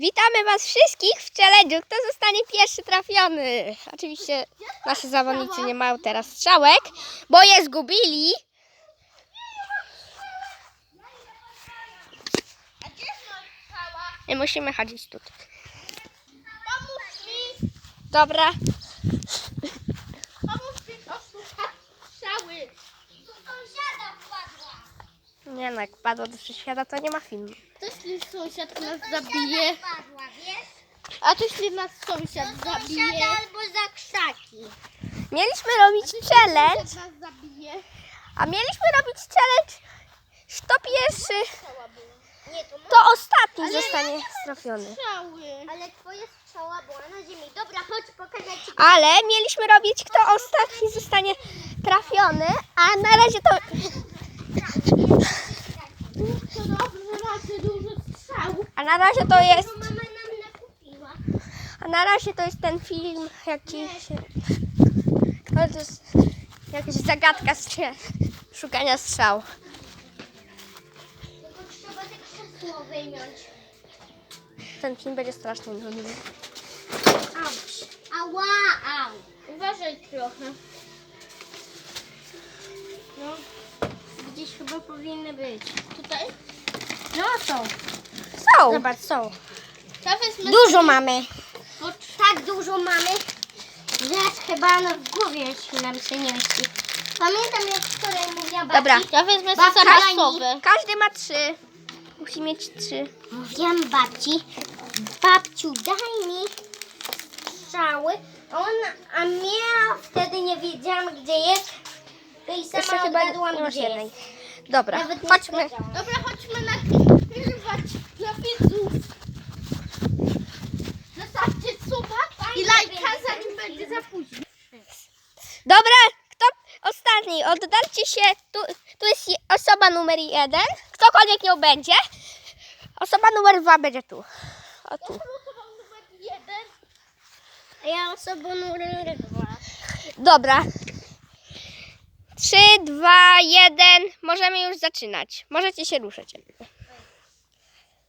Witamy Was wszystkich w challenge'u. Kto zostanie pierwszy trafiony? Oczywiście nasi zawodnicy nie mają teraz strzałek, bo je zgubili. I musimy chodzić tutaj. Dobra. Sąsiada! Nie no, jak padło do wszechświata, to nie ma filmu. To jeśli sąsiad nas zabije, Padła, wiesz? a to jeśli nas sąsiad zabije, Sąsiada albo za krzaki. Mieliśmy robić challenge, sąsiad nas zabije, a mieliśmy robić challenge. Kto pierwszy, strzała była. Nie, to to ostatni zostanie trafiony. Strzały! Ale twoja strzała była na ziemi. Dobra, chodź pokazać ci. Ale mieliśmy robić, kto ostatni zostanie trafiony, a na razie. To dobrze, macie dużo strzał. A na razie to jest... To mama nam nakupiła. A na razie to jest ten film jakiś... To jest jakaś zagadka z szukania strzał. Tylko trzeba te krzesło wyjąć. Ten film będzie strasznie nudny. Auć. Ała, au. Uważaj trochę. No, gdzieś chyba powinny być. Tutaj? No są. Są! Zobacz, są. Wezmę Dużo mamy. Pod... Tak dużo mamy, że chyba na w głowie się nam się nie mieści. Pamiętam jak wczoraj mówiła babci. Dobra. Ja wezmę Babka. Każdy ma trzy. Musi mieć trzy. Mówiłam babci, babciu daj mi strzały. A Ona, a ja wtedy nie wiedziałam gdzie jest. I Jeszcze sama chyba odgadłam nie masz gdzie jednej. jest. Dobra, Nawet nie chodźmy. Dobra, chodźmy nagrywać dla widzów. Zostawcie suba i lajka, zanim będzie za późno. Dobra, kto ostatni? Oddalcie się. Tu, tu jest je- osoba numer jeden. Ktokolwiek nią będzie. Osoba numer dwa będzie tu. O tu. Numer jeden. A ja osobą numer dwa. Dobra. 3, 2, 1. Możemy już zaczynać. Możecie się ruszać.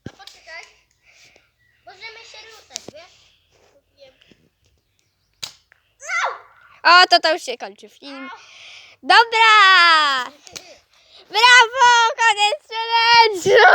A poczekaj. Możemy się ruszać, wiesz? O, to to już się kończy film. Dobra! Brawo, koniec challenge'u!